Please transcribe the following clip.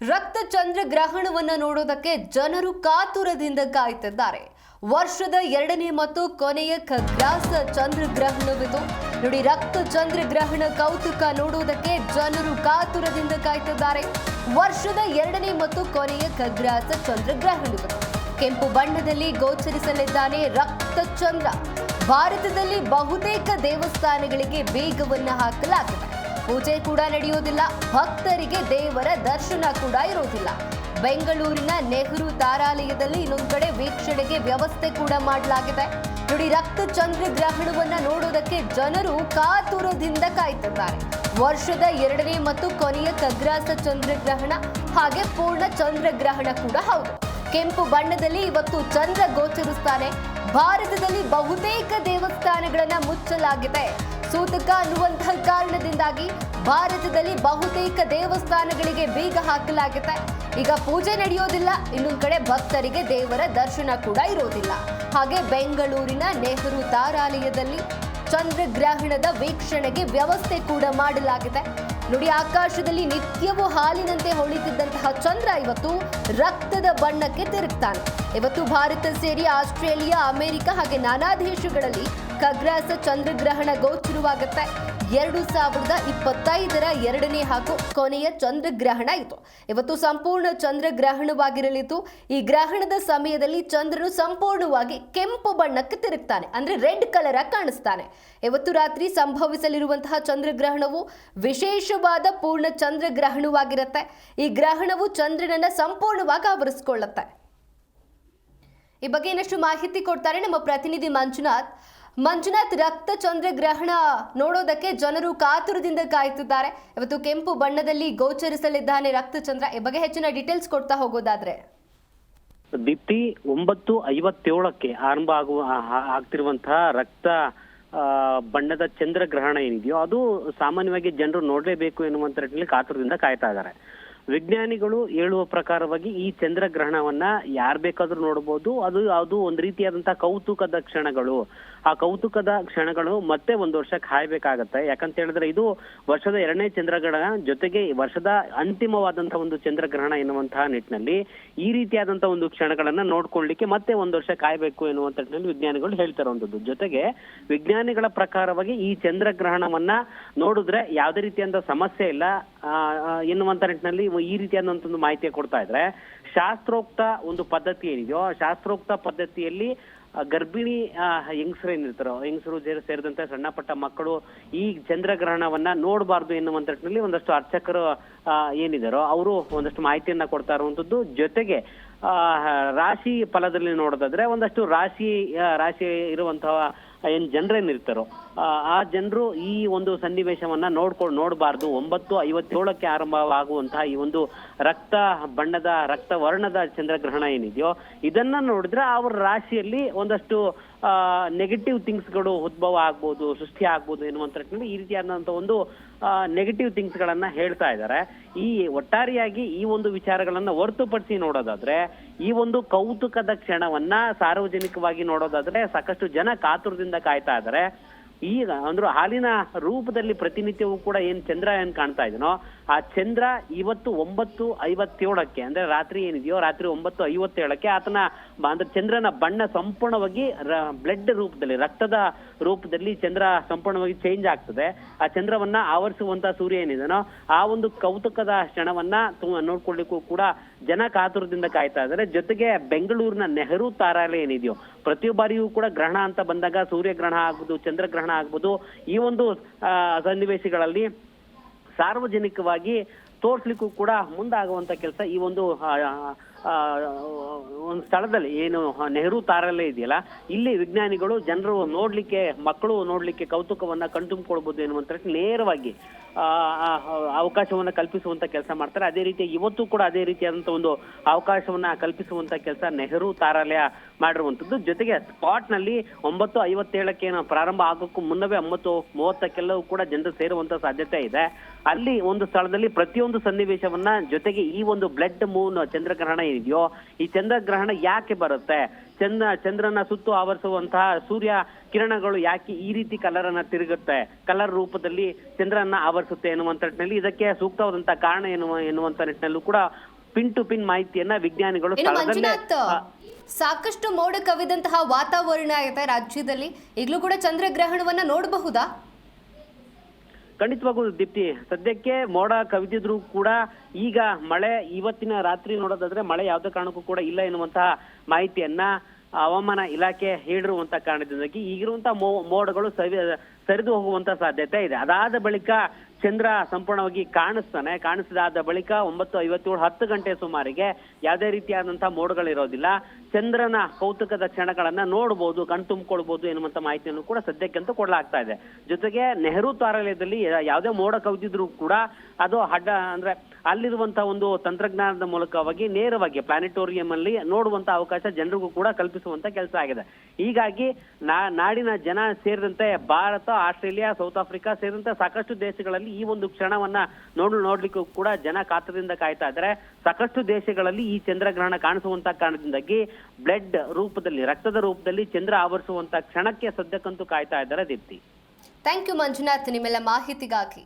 ರಕ್ತ ಚಂದ್ರ ಗ್ರಹಣವನ್ನು ನೋಡೋದಕ್ಕೆ ಜನರು ಕಾತುರದಿಂದ ಕಾಯ್ತಿದ್ದಾರೆ. ವರ್ಷದ ಎರಡನೇ ಮತ್ತು ಕೊನೆಯ ಖಗ್ರಾಸ ಚಂದ್ರ ಗ್ರಹಣವಿದು ನೋಡಿ ರಕ್ತ ಚಂದ್ರ ಗ್ರಹಣ ಕೌತುಕ ನೋಡುವುದಕ್ಕೆ ಜನರು ಕಾತುರದಿಂದ ಕಾಯ್ತಿದ್ದಾರೆ. ವರ್ಷದ ಎರಡನೇ ಮತ್ತು ಕೊನೆಯ ಖಗ್ರಾಸ ಚಂದ್ರ ಗ್ರಹಣವಿದು ಕೆಂಪು ಬಣ್ಣದಲ್ಲಿ ಗೋಚರಿಸಲಿದ್ದಾನೆ ರಕ್ತ ಚಂದ್ರ ಭಾರತದಲ್ಲಿ ಬಹುತೇಕ ದೇವಸ್ಥಾನಗಳಿಗೆ ಬೇಗವನ್ನ ಹಾಕಲಾಗಿದೆ. ಪೂಜೆ ಕೂಡ ನಡೆಯೋದಿಲ್ಲ ಭಕ್ತರಿಗೆ ದೇವರ ದರ್ಶನ ಕೂಡ ಇರೋದಿಲ್ಲ ಬೆಂಗಳೂರಿನ ನೆಹರು ತಾರಾಲಯದಲ್ಲಿ ಇನ್ನೊಂದು ಕಡೆ ವೀಕ್ಷಣೆಗೆ ವ್ಯವಸ್ಥೆ ಕೂಡ ಮಾಡಲಾಗಿದೆ. ನೋಡಿ ರಕ್ತ ಚಂದ್ರ ಗ್ರಹಣವನ್ನ ನೋಡೋದಕ್ಕೆ ಜನರು ಕಾತುರದಿಂದ ಕಾಯ್ತಿದ್ದಾರೆ. ವರ್ಷದ ಎರಡನೇ ಮತ್ತು ಕೊನೆಯ ಖಗ್ರಾಸ ಚಂದ್ರಗ್ರಹಣ ಹಾಗೆ ಪೂರ್ಣ ಚಂದ್ರಗ್ರಹಣ ಕೂಡ ಹೌದು. ಕೆಂಪು ಬಣ್ಣದಲ್ಲಿ ಇವತ್ತು ಚಂದ್ರ ಗೋಚರಿಸ್ತಾನೆ. ಭಾರತದಲ್ಲಿ ಬಹುತೇಕ ದೇವಸ್ಥಾನಗಳನ್ನ ಮುಚ್ಚಲಾಗಿದೆ. ಸೂತಕ ಅನ್ನುವಂತಹ ಕಾರಣದಿಂದಾಗಿ ಭಾರತದಲ್ಲಿ ಬಹುತೇಕ ದೇವಸ್ಥಾನಗಳಿಗೆ ಬೀಗ ಹಾಕಲಾಗಿದೆ ಈಗ ಪೂಜೆ ನಡೆಯೋದಿಲ್ಲ, ಇನ್ನೊಂದು ಕಡೆ ಭಕ್ತರಿಗೆ ದೇವರ ದರ್ಶನ ಕೂಡ ಇರೋದಿಲ್ಲ. ಹಾಗೆ ಬೆಂಗಳೂರಿನ ನೆಹರು ತಾರಾಲಯದಲ್ಲಿ ಚಂದ್ರಗ್ರಹಣದ ವೀಕ್ಷಣೆಗೆ ವ್ಯವಸ್ಥೆ ಕೂಡ ಮಾಡಲಾಗಿದೆ. ನೋಡಿ, ಆಕಾಶದಲ್ಲಿ ನಿತ್ಯವೂ ಹಾಲಿನಂತೆ ಹೊಳಿತಿದ್ದಂತಹ ಚಂದ್ರ ಇವತ್ತು ರಕ್ತದ ಬಣ್ಣಕ್ಕೆ ತಿರುಗ್ತಾನೆ. ಇವತ್ತು ಭಾರತ ಸೇರಿ ಆಸ್ಟ್ರೇಲಿಯಾ, ಅಮೆರಿಕ ಹಾಗೆ ನಾನಾ ದೇಶಗಳಲ್ಲಿ ಖಗ್ರಾಸ ಚಂದ್ರಗ್ರಹಣ ಗೋಚರವಾಗುತ್ತೆ ಎರಡು ಸಾವಿರದ ಇಪ್ಪತ್ತೈದರ ಎರಡನೇ ಹಾಗೂ ಕೊನೆಯ ಚಂದ್ರಗ್ರಹಣ ಇತ್ತು ಇವತ್ತು ಸಂಪೂರ್ಣ ಚಂದ್ರಗ್ರಹಣವಾಗಿರಲಿತ್ತು ಈ ಗ್ರಹಣದ ಸಮಯದಲ್ಲಿ ಚಂದ್ರನು ಸಂಪೂರ್ಣವಾಗಿ ಕೆಂಪು ಬಣ್ಣಕ್ಕೆ ತಿರುಗ್ತಾನೆ, ಅಂದ್ರೆ ರೆಡ್ ಕಲರ್ ಆಗಿ ಕಾಣಿಸ್ತಾನೆ. ಇವತ್ತು ರಾತ್ರಿ ಸಂಭವಿಸಲಿರುವಂತಹ ಚಂದ್ರಗ್ರಹಣವು ವಿಶೇಷವಾದ ಪೂರ್ಣ ಚಂದ್ರಗ್ರಹಣವಾಗಿರುತ್ತೆ. ಈ ಗ್ರಹಣವು ಚಂದ್ರನನ್ನ ಸಂಪೂರ್ಣವಾಗಿ ಆವರಿಸಿಕೊಳ್ಳುತ್ತೆ. ಈ ಬಗ್ಗೆ ಇನ್ನಷ್ಟು ಮಾಹಿತಿ ಕೊಡ್ತಾರೆ ನಮ್ಮ ಪ್ರತಿನಿಧಿ ಮಂಜುನಾಥ್. ಮಂಜುನಾಥ್ ರಕ್ತ ಚಂದ್ರ ಗ್ರಹಣ ನೋಡೋದಕ್ಕೆ ಜನರು ಕಾತುರದಿಂದ ಕಾಯ್ತಿದ್ದಾರೆ ಇವತ್ತು ಕೆಂಪು ಬಣ್ಣದಲ್ಲಿ ಗೋಚರಿಸಲಿದ್ದಾನೆ ರಕ್ತಚಂದ್ರ. ಈ ಬಗ್ಗೆ ಹೆಚ್ಚಿನ ಡೀಟೇಲ್ಸ್ ಕೊಡ್ತಾ ಹೋಗೋದಾದ್ರೆ. ದೀಪ್ತಿ, ಒಂಬತ್ತು ಐವತ್ತೇಳಕ್ಕೆ ಆರಂಭ ಆಗುವ ಆಗ್ತಿರುವಂತಹ ರಕ್ತ ಬಣ್ಣದ ಚಂದ್ರಗ್ರಹಣ ಏನಿದೆಯೋ ಅದು ಸಾಮಾನ್ಯವಾಗಿ ಜನರು ನೋಡಲೇಬೇಕು ಎನ್ನುವಂತ ನಿಟ್ಟಿನಲ್ಲಿ ಕಾತುರದಿಂದ ಕಾಯ್ತಾ ಇದ್ದಾರೆ. ವಿಜ್ಞಾನಿಗಳು ಹೇಳುವ ಪ್ರಕಾರವಾಗಿ ಈ ಚಂದ್ರಗ್ರಹಣವನ್ನ ಯಾರು ಬೇಕಾದ್ರೂ ನೋಡಬಹುದು ಅದು ಅದು ಒಂದು ರೀತಿಯಾದಂತಹ ಕೌತುಕದ ಕ್ಷಣಗಳು. ಆ ಕೌತುಕದ ಕ್ಷಣಗಳು ಮತ್ತೆ ಒಂದು ವರ್ಷ ಕಾಯ್ಬೇಕಾಗತ್ತೆ ಯಾಕಂತ ಹೇಳಿದ್ರೆ ಇದು ವರ್ಷದ ಎರಡನೇ ಚಂದ್ರಗ್ರಹಣ ಜೊತೆಗೆ ವರ್ಷದ ಅಂತಿಮವಾದಂತಹ ಒಂದು ಚಂದ್ರಗ್ರಹಣ ಎನ್ನುವಂತಹ ನಿಟ್ಟಿನಲ್ಲಿ ಈ ರೀತಿಯಾದಂತಹ ಒಂದು ಕ್ಷಣಗಳನ್ನ ನೋಡ್ಕೊಳ್ಳಿಕ್ಕೆ ಮತ್ತೆ ಒಂದು ವರ್ಷ ಕಾಯ್ಬೇಕು ಎನ್ನುವಂತ ನಿಟ್ಟಿನಲ್ಲಿ ವಿಜ್ಞಾನಿಗಳು ಹೇಳ್ತಿರುವಂತದ್ದು ಜೊತೆಗೆ ವಿಜ್ಞಾನಿಗಳ ಪ್ರಕಾರವಾಗಿ ಈ ಚಂದ್ರಗ್ರಹಣವನ್ನ ನೋಡಿದ್ರೆ ಯಾವುದೇ ರೀತಿಯಾದ ಸಮಸ್ಯೆ ಇಲ್ಲ. ಎನ್ನುವಂತ ನಿಟ್ಟಿನಲ್ಲಿ ಈ ರೀತಿಯಾದಂತ ಒಂದು ಮಾಹಿತಿ ಕೊಡ್ತಾ ಇದ್ರೆ, ಶಾಸ್ತ್ರೋಕ್ತ ಒಂದು ಪದ್ಧತಿ ಏನಿದೆಯೋ, ಆ ಶಾಸ್ತ್ರೋಕ್ತ ಪದ್ಧತಿಯಲ್ಲಿ ಗರ್ಭಿಣಿ ಹೆಂಗಸರು ಏನಿರ್ತಾರೋ, ಹೆಂಗಸರು ಸೇರಿದಂತೆ ಸಣ್ಣ ಪಟ್ಟ ಮಕ್ಕಳು ಈ ಚಂದ್ರಗ್ರಹಣವನ್ನ ನೋಡಬಾರ್ದು ಎನ್ನುವಂತ ನಿಟ್ಟಿನಲ್ಲಿ ಒಂದಷ್ಟು ಅರ್ಚಕರು ಏನಿದಾರೋ, ಅವರು ಒಂದಷ್ಟು ಮಾಹಿತಿಯನ್ನ ಕೊಡ್ತಾ ಇರುವಂತದ್ದು ಜೊತೆಗೆ ರಾಶಿ ಫಲದಲ್ಲಿ ನೋಡೋದಾದ್ರೆ ಒಂದಷ್ಟು ರಾಶಿ ರಾಶಿ ಇರುವಂತಹ ಏನ್ ಜನರೇನಿರ್ತಾರೋ ಆ, ಜನರು ಈ ಒಂದು ಸನ್ನಿವೇಶವನ್ನ ನೋಡ್ಕೊಂಡು ನೋಡಬಾರ್ದು. ಒಂಬತ್ತು ಐವತ್ತೇಳಕ್ಕೆ ಆರಂಭವಾಗುವಂತಹ ಈ ಒಂದು ರಕ್ತ ಬಣ್ಣದ ರಕ್ತ ವರ್ಣದ ಚಂದ್ರಗ್ರಹಣ ಏನಿದೆಯೋ ಇದನ್ನ ನೋಡಿದ್ರೆ ಅವ್ರ ರಾಶಿಯಲ್ಲಿ ಒಂದಷ್ಟು ನೆಗೆಟಿವ್ ಥಿಂಗ್ಸ್ಗಳು ಉದ್ಭವ ಆಗ್ಬೋದು ಸೃಷ್ಟಿ ಆಗ್ಬೋದು ಎನ್ನುವಂತ ಈ ರೀತಿಯಾದಂತಹ ಒಂದು ನೆಗೆಟಿವ್ ಥಿಂಗ್ಸ್ ಗಳನ್ನ ಹೇಳ್ತಾ ಇದ್ದಾರೆ. ಈ ಒಟ್ಟಾರೆಯಾಗಿ ಈ ಒಂದು ವಿಚಾರಗಳನ್ನ ಹೊರತುಪಡಿಸಿ ನೋಡೋದಾದ್ರೆ ಈ ಒಂದು ಕೌತುಕದ ಕ್ಷಣವನ್ನ ಸಾರ್ವಜನಿಕವಾಗಿ ನೋಡೋದಾದ್ರೆ ಸಾಕಷ್ಟು ಜನ ಕಾತುರದಿಂದ ಕಾಯ್ತಾ ಇದ್ದಾರೆ. ಈಗ ಅಂದ್ರೆ ಹಾಲಿನ ರೂಪದಲ್ಲಿ ಪ್ರತಿನಿತ್ಯವೂ ಕೂಡ ಏನ್ ಚಂದ್ರ ಏನ್ ಕಾಣ್ತಾ ಇದನೋ ಆ ಚಂದ್ರ ಇವತ್ತು ಒಂಬತ್ತು ಐವತ್ತೇಳಕ್ಕೆ, ಅಂದ್ರೆ ರಾತ್ರಿ ಏನಿದೆಯೋ ರಾತ್ರಿ ಒಂಬತ್ತು ಐವತ್ತೇಳಕ್ಕೆ ಆತನ ಅಂದ್ರೆ ಚಂದ್ರನ ಬಣ್ಣ ಸಂಪೂರ್ಣವಾಗಿ ಬ್ಲಡ್ ರೂಪದಲ್ಲಿ, ರಕ್ತದ ರೂಪದಲ್ಲಿ ಚಂದ್ರ ಸಂಪೂರ್ಣವಾಗಿ ಚೇಂಜ್ ಆಗ್ತದೆ. ಆ ಚಂದ್ರವನ್ನ ಆವರಿಸುವಂತ ಸೂರ್ಯ ಏನಿದನೋ ಆ ಒಂದು ಕೌತುಕದ ಕ್ಷಣವನ್ನ ನೋಡ್ಕೊಳ್ಳಿಕ್ಕೂ ಕೂಡ ಜನ ಕಾತುರದಿಂದ ಕಾಯ್ತಾ ಇದ್ದಾರೆ. ಜೊತೆಗೆ ಬೆಂಗಳೂರಿನ ನೆಹರು ತಾರಾಲಯ ಏನಿದೆಯೋ ಪ್ರತಿ ಬಾರಿಯೂ ಕೂಡ ಗ್ರಹಣ ಅಂತ ಬಂದಾಗ ಸೂರ್ಯಗ್ರಹಣ ಆಗ್ಬೋದು, ಚಂದ್ರಗ್ರಹಣ ಆಗ್ಬೋದು, ಈ ಒಂದು ಸನ್ನಿವೇಶಗಳಲ್ಲಿ ಸಾರ್ವಜನಿಕವಾಗಿ ತೋರ್ಸ್ಲಿಕ್ಕೂ ಕೂಡ ಮುಂದಾಗುವಂತ ಕೆಲಸ ಈ ಒಂದು ಒಂದು ಸ್ಥಳದಲ್ಲಿ ಏನು ನೆಹರು ತಾರಾಲಯ ಇದೆಯಲ್ಲ, ಇಲ್ಲಿ ವಿಜ್ಞಾನಿಗಳು ಜನರು ನೋಡ್ಲಿಕ್ಕೆ, ಮಕ್ಕಳು ನೋಡ್ಲಿಕ್ಕೆ ಕೌತುಕವನ್ನ ಕಣ್ತುಂಬಿಕೊಳ್ಬಹುದು ಎನ್ನುವಂತ ನೇರವಾಗಿ ಅವಕಾಶವನ್ನ ಕಲ್ಪಿಸುವಂತ ಕೆಲಸ ಮಾಡ್ತಾರೆ. ಅದೇ ರೀತಿ ಇವತ್ತು ಕೂಡ ಅದೇ ರೀತಿಯಾದಂತ ಒಂದು ಅವಕಾಶವನ್ನ ಕಲ್ಪಿಸುವಂತ ಕೆಲಸ ನೆಹರು ತಾರಾಲಯ ಮಾಡಿರುವಂತದ್ದು. ಜೊತೆಗೆ ಸ್ಪಾಟ್ನಲ್ಲಿ ಒಂಬತ್ತು ಐವತ್ತೇಳಕ್ಕೆ ಏನೋ ಪ್ರಾರಂಭ ಆಗೋಕ್ಕೂ ಮುನ್ನವೇ ಒಂಬತ್ತು ಮೂವತ್ತಕ್ಕೆಲ್ಲವೂ ಕೂಡ ಜನರು ಸೇರುವಂತ ಸಾಧ್ಯತೆ ಇದೆ. ಅಲ್ಲಿ ಒಂದು ಸ್ಥಳದಲ್ಲಿ ಪ್ರತಿಯೊಂದು ಸನ್ನಿವೇಶವನ್ನ ಜೊತೆಗೆ ಈ ಒಂದು ಬ್ಲಡ್ ಮೂನ್ ಚಂದ್ರಗ್ರಹಣ ಏನಿದೆಯೋ ಈ ಚಂದ್ರಗ್ರಹಣ ಯಾಕೆ ಬರುತ್ತೆ? ಚಂದ್ರ ಚಂದ್ರನ ಸುತ್ತು ಆವರಿಸುವಂತಹ ಸೂರ್ಯ ಕಿರಣಗಳು ಯಾಕೆ ಈ ರೀತಿ ಕಲರ್ ಅನ್ನ ತಿರುಗುತ್ತೆ? ಕಲರ್ ರೂಪದಲ್ಲಿ ಚಂದ್ರನ್ನ ಆವರಿಸುತ್ತೆ ಎನ್ನುವಂತ ನಿಟ್ಟಿನಲ್ಲಿ ಇದಕ್ಕೆ ಸೂಕ್ತವಾದಂತ ಕಾರಣ ಏನು ಎನ್ನುವಂತ ನಿಟ್ಟಿನಲ್ಲೂ ಕೂಡ ಪಿನ್ ಟು ಪಿನ್ ಮಾಹಿತಿಯನ್ನ ವಿಜ್ಞಾನಿಗಳು ಸ್ಥಳದಲ್ಲೇ ಸಾಕಷ್ಟು ಮೋಡ ಕವಿದಂತಹ ವಾತಾವರಣ ಇದೆ ರಾಜ್ಯದಲ್ಲಿ. ಈಗಲೂ ಕೂಡ ಚಂದ್ರಗ್ರಹಣವನ್ನ ನೋಡಬಹುದಾ? ಖಂಡಿತವಾಗೂ ದೀಪ್ತಿ, ಸದ್ಯಕ್ಕೆ ಮೋಡ ಕವಿದಿದ್ರು ಕೂಡ ಈಗ ಮಳೆ ಇವತ್ತಿನ ರಾತ್ರಿ ನೋಡೋದಾದ್ರೆ ಮಳೆ ಯಾವುದೇ ಕಾರಣಕ್ಕೂ ಕೂಡ ಇಲ್ಲ ಎನ್ನುವಂತಹ ಮಾಹಿತಿಯನ್ನ ಹವಾಮಾನ ಇಲಾಖೆ ಹೇಳಿರುವಂತ ಕಾರಣದಿಂದಾಗಿ ಈಗಿರುವಂತಹ ಮೋಡಗಳು ಸವಿ, ಸರಿದು ಹೋಗುವಂತ ಸಾಧ್ಯತೆ ಇದೆ. ಅದಾದ ಬಳಿಕ ಚಂದ್ರ ಸಂಪೂರ್ಣವಾಗಿ ಕಾಣಿಸ್ತಾನೆ. ಕಾಣಿಸಿದಾದ ಬಳಿಕ ಒಂಬತ್ತು ಐವತ್ತೇಳು ಹತ್ತು ಗಂಟೆ ಸುಮಾರಿಗೆ ಯಾವುದೇ ರೀತಿಯಾದಂತಹ ಮೋಡಗಳಿರೋದಿಲ್ಲ ಚಂದ್ರನ ಕೌತುಕದ ಕ್ಷಣಗಳನ್ನ ನೋಡ್ಬೋದು, ಕಣ್ ತುಂಬಿಕೊಳ್ಬಹುದು ಎನ್ನುವಂತ ಮಾಹಿತಿಯನ್ನು ಕೂಡ ಸದ್ಯಕ್ಕಂತೂ ಕೊಡಲಾಗ್ತಾ ಇದೆ. ಜೊತೆಗೆ ನೆಹರು ತಾರಾಲಯದಲ್ಲಿ ಯಾವುದೇ ಮೋಡ ಕವಿದಿದ್ರು ಕೂಡ ಅದು ಅಡ್ಡ, ಅಂದ್ರೆ ಅಲ್ಲಿರುವಂತಹ ಒಂದು ತಂತ್ರಜ್ಞಾನದ ಮೂಲಕವಾಗಿ ನೇರವಾಗಿ ಪ್ಲಾನೆಟೋರಿಯಂ ಅಲ್ಲಿ ನೋಡುವಂತ ಅವಕಾಶ ಜನರಿಗೂ ಕೂಡ ಕಲ್ಪಿಸುವಂತ ಕೆಲಸ ಆಗಿದೆ. ಹೀಗಾಗಿ ನಾಡಿನ ಜನ ಸೇರಿದಂತೆ ಭಾರತ, ಆಸ್ಟ್ರೇಲಿಯಾ, ಸೌತ್ ಆಫ್ರಿಕಾ ಸೇರಿದಂತೆ ಸಾಕಷ್ಟು ದೇಶಗಳಲ್ಲಿ ಈ ಒಂದು ಕ್ಷಣವನ್ನ ನೋಡ್, ನೋಡ್ಲಿಕ್ಕೂ ಕೂಡ ಜನ ಕಾತರದಿಂದ ಕಾಯ್ತಾ ಇದ್ದಾರೆ. ಸಾಕಷ್ಟು ದೇಶಗಳಲ್ಲಿ ಈ ಚಂದ್ರಗ್ರಹಣ ಕಾಣಿಸುವಂತ ಕಾರಣದಿಂದಾಗಿ ಬ್ಲಡ್ ರೂಪದಲ್ಲಿ, ರಕ್ತದ ರೂಪದಲ್ಲಿ ಚಂದ್ರ ಆವರಿಸುವಂತ ಕ್ಷಣಕ್ಕೆ ಸದ್ಯಕ್ಕಂತೂ ಕಾಯ್ತಾ ಇದ್ದಾರೆ ದೀಪ್ತಿ. Thank you Manjunath. ನಿಮ್ಮೆಲ್ಲ ಮಾಹಿತಿಗಾಗಿ.